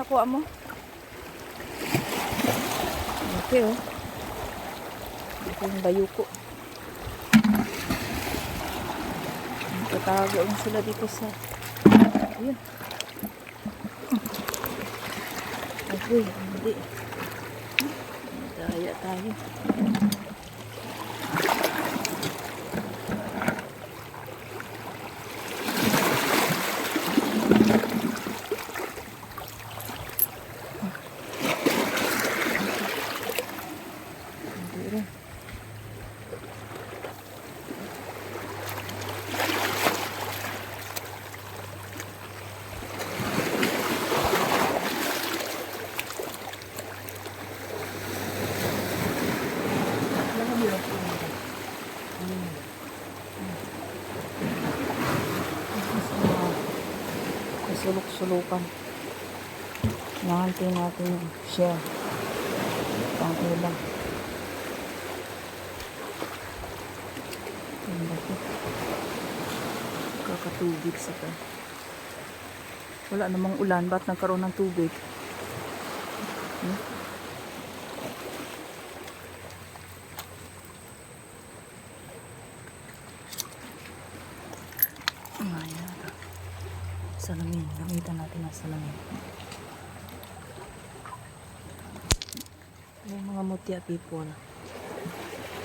nakuha mo? Okay oh. Ito yung bayuko. Tatago lang sila dito sa... Ayun. Okay, hindi. Daya tayo. Kasulok-sulukan. Nahantay natin share. Pang ulam. Ang laki. Kakatubig sa ka. Wala namang ulan. Ba't nagkaroon ng tubig? Hmm? Ayan. Salamin. Gamitan natin ang salamin. Yung mga mutya people.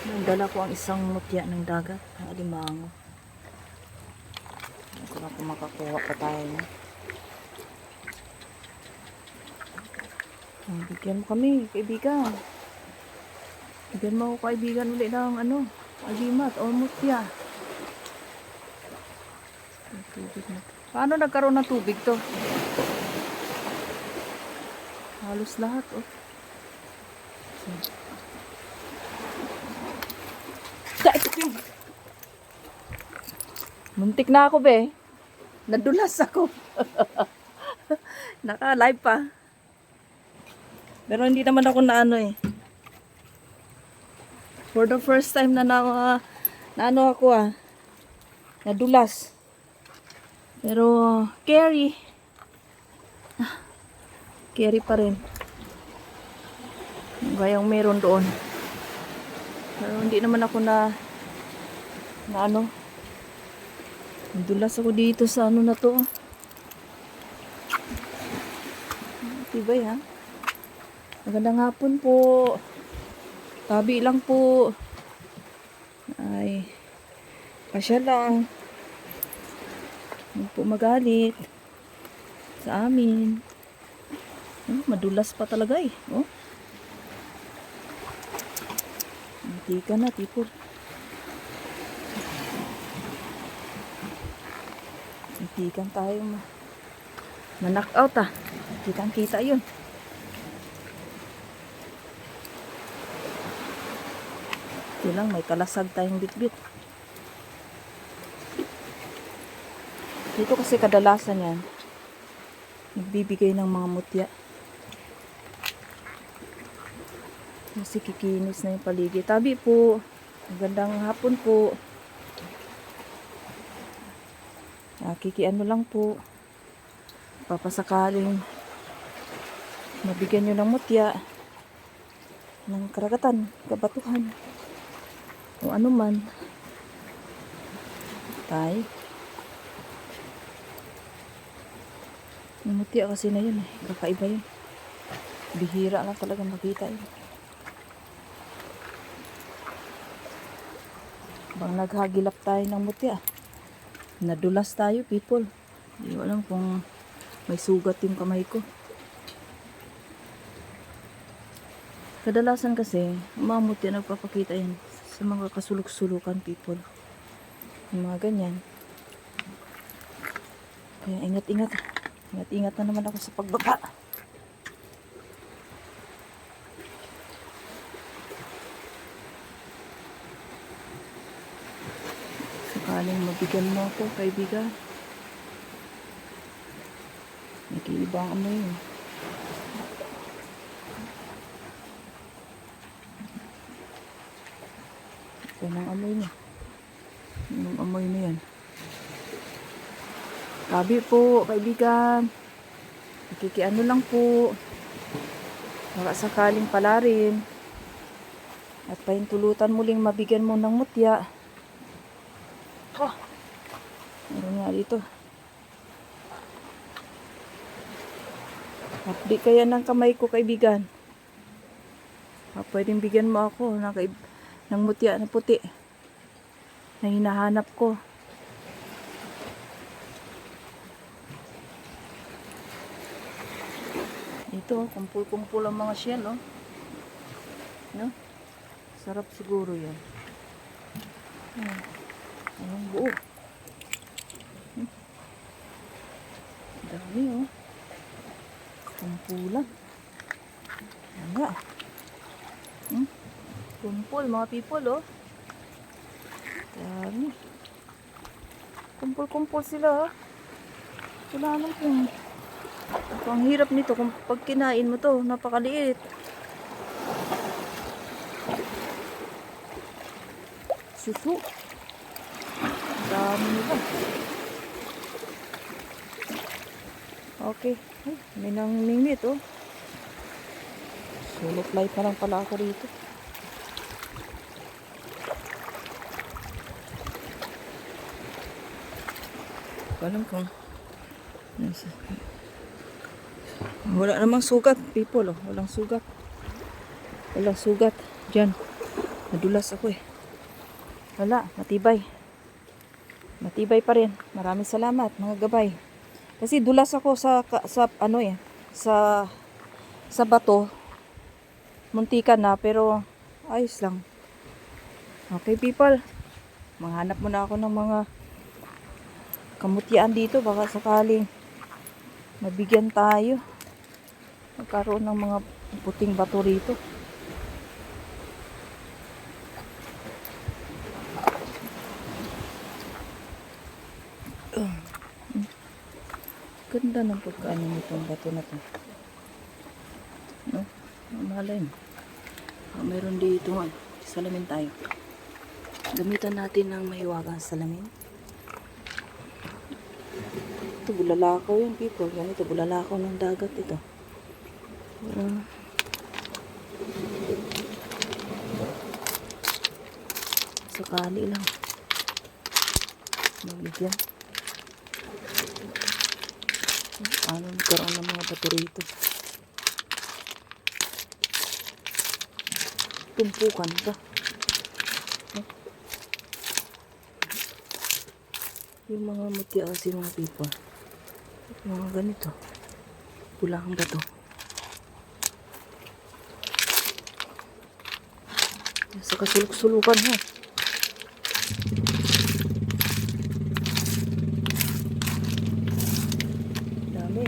Nagdala ko ang isang mutya ng dagat, ang alimango. Ko na kung makakuha pa tayo niya. Oh, bigyan mo kami, kaibigan. Bigyan mo ako kaibigan ulit ng ano, alimat o mutya. Ang tubig na. Paano nagkaroon ng tubig to? Halos lahat, oh. Muntik na ako, be. Nadulas ako. Naka-live pa. Pero hindi naman ako na ano eh. For the first time na na, na ano ako ah. Nadulas. Pero, carry. Ah, Carry pa rin. Gayang meron doon. Pero hindi naman ako na na ano. Nadulas ako dito sa ano na to. Tibay ha. Magandang hapon po. Tabi lang po. Ay. Pasya lang. Huwag po magalit. Sa amin. Oh, madulas pa talaga eh. Oh. Hindi ka na, tipo. Hitikan tayo ma. Ma-knock out ah. Kitang kita yun. Ito lang, may kalasag tayong bitbit. Dito kasi kadalasan yan, nagbibigay ng mga mutya. Kasi kikinis na yung paligid. Tabi po. Magandang hapon po. Ah, kikiano lang po. Papasakaling mabigyan nyo ng mutya ng karagatan, kabatuhan o ano man. Tay. Yung mutya kasi na yun eh. Kakaiba yun. Bihira lang talaga makita yun. Bang naghagilap tayo ng mutya. Nadulas tayo, people. Hindi ko alam kung may sugat yung kamay ko. Kadalasan kasi, mga mutya nagpapakita yan sa mga kasulok-sulukan people. Yung mga ganyan. Kaya ingat-ingat. Ingat-ingat na naman ako sa pagbaba. Sakaling mabigyan mo ako, kaibigan. Nag-iiba ang amoy. Ito ang amoy niya. Yung amoy na yan. Tabi po, kaibigan. Nakikiano lang po. Baka sakaling pala rin. At pahintulutan muling mabigyan mo ng mutya. Oh, meron nga dito. Hapdi kaya ng kamay ko, kaibigan. Ah, pwedeng bigyan mo ako ng, ng mutya na puti na hinahanap ko. Ito, kumpul-kumpul ang mga shell, oh. No? Sarap siguro yan. Hmm. Anong buo? Hmm. Dami, oh. Kumpulan. Yan nga. Hmm? Kumpul, mga people, oh. Dami. Kumpul-kumpul sila, oh. Wala naman kung... Ang hirap nito kung pag kinain mo to, napakaliit. Susu. Dami nila. Okay. Ay, may nangmingit oh. Solo flight na lang pala ako rito. Alam kung nasa wala namang sugat, people. Oh. Walang sugat. Walang sugat. Diyan. Nadulas ako eh. Wala. Matibay. Matibay pa rin. Maraming salamat, mga gabay. Kasi dulas ako sa, sa ano eh, sa, sa bato. Muntikan na, pero ayos lang. Okay, people. Manghanap muna ako ng mga kamutian dito. Baka sakaling mabigyan tayo. Magkaroon ng mga puting bato rito. Ganda ng pagkaano nitong bato na to. No? Malay mo. Ah, Meron dito nga. Salamin tayo. Gamitan natin ng mahiwagang salamin. Ito, bulalakaw yan, people. Ganito, bulalakaw ng dagat ito. Uh, sakali lang. Mabigyan. Ano nagkaroon ng mga bato rito? Tumpukan ba? Eh? Yung mga kasi mga people. Mga ganito. Pulang bato. Sa kasulok-sulukan ha. Dami.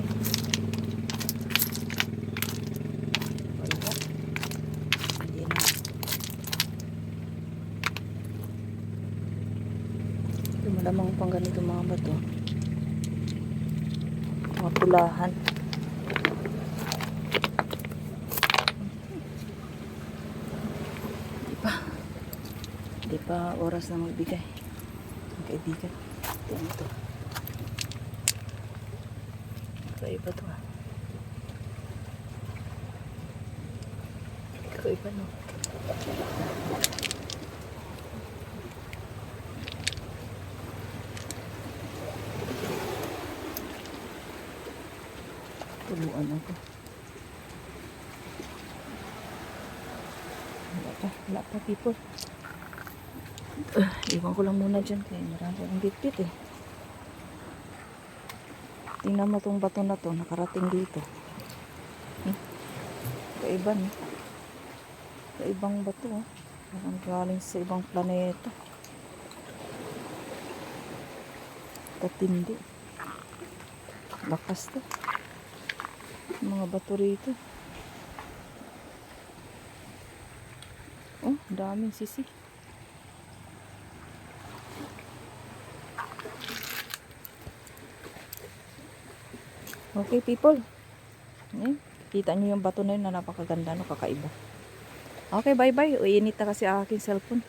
Ito malamang pang ganito mga bato. Mga pulahan. Di pa oras na magbigay. Ang kaibigan. Ito ano to. Kakaiba to ah. Kakaiba no. Tuluan ako. Wala pa. Wala pa people. Uh, iwan ko lang muna dyan kaya marami akong bitbit eh. Tingnan mo tong bato na to, nakarating dito. Hmm? Kaiba no? Kaibang bato oh. Parang galing sa ibang planeta. Katindi. Lakas to. Mga bato rito. Oh, daming sisi. Okay, people. Eh, kita nyo yung bato na yun na napakaganda, no, kakaiba. Okay, bye-bye. Uinit na kasi aking cellphone.